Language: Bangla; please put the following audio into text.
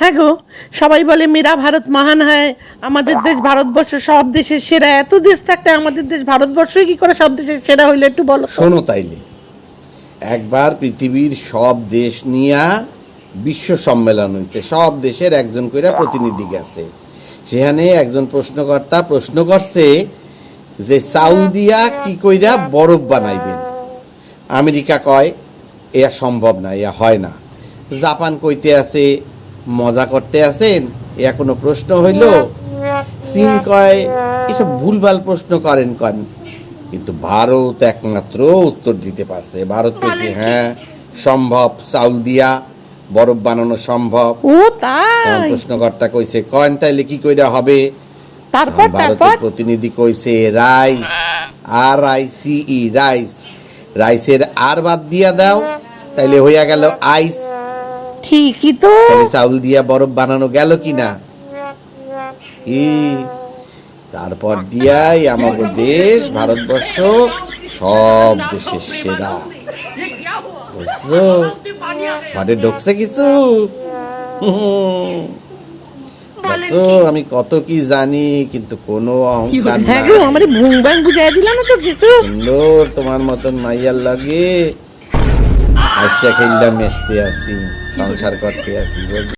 হ্যাঁ গো, সবাই বলে মেরা ভারত মহান হয়, আমাদের দেশ ভারতবর্ষ সব দেশের সেরা। এত দেশ থাকতে আমাদের দেশ ভারতবর্ষই কি করে সব দেশের সেরা হইল একটু বলো শোনো তাইলে, একবার পৃথিবীর সব দেশ নিয়া বিশ্ব সম্মেলন হয়েছে সব দেশের একজন কইরা প্রতিনিধি গেছে। সেখানে একজন প্রশ্নকর্তা প্রশ্ন করছে যে সাউদিয়া কি কইরা বরফ বানাইবেন? আমেরিকা কয়, এয়া সম্ভব না, এয়া হয় না। জাপান কইতে আছে মজা করতে আছেন? এয়া কোনো প্রশ্ন হইল। চীন কয় এসব ভুলভাল প্রশ্ন করেন কন। কিন্তু ভারত একমাত্র উত্তর দিতে পারছে। ভারত কইছে হ্যাঁ সম্ভব চাউল দিয়া বরফ বানানো সম্ভব। ও তাই? প্রশ্নকর্তা কইছে কয়েন তাইলে কি কইরা হবে? তারপর তারপর ভারতের প্রতিনিধি কইছে rice R I C E rice. রাইসের আর বাদ দিয়া দাও তাইলে হইয়া গেল আইস। ঠিকই তো। তাহলে চাউল দিয়া বরফ বানানো গেল কি না কি? তারপর দিয়াই আমাদের দেশ ভারতবর্ষ সব দেশের সেরা। বুঝছ? ঘরে ঢুকছে কিছু। দেখছ আমি কত কি জানি কিন্তু কোনো অহংকার হ্যাঁ গো আমার ভুং ভাং বুঝাই দিল না তো কিছু? সুন্দর তোমার মতন মাইয়ার লাগে। আইসা খেললাম মেসতে আসি সংসার করতে আসি?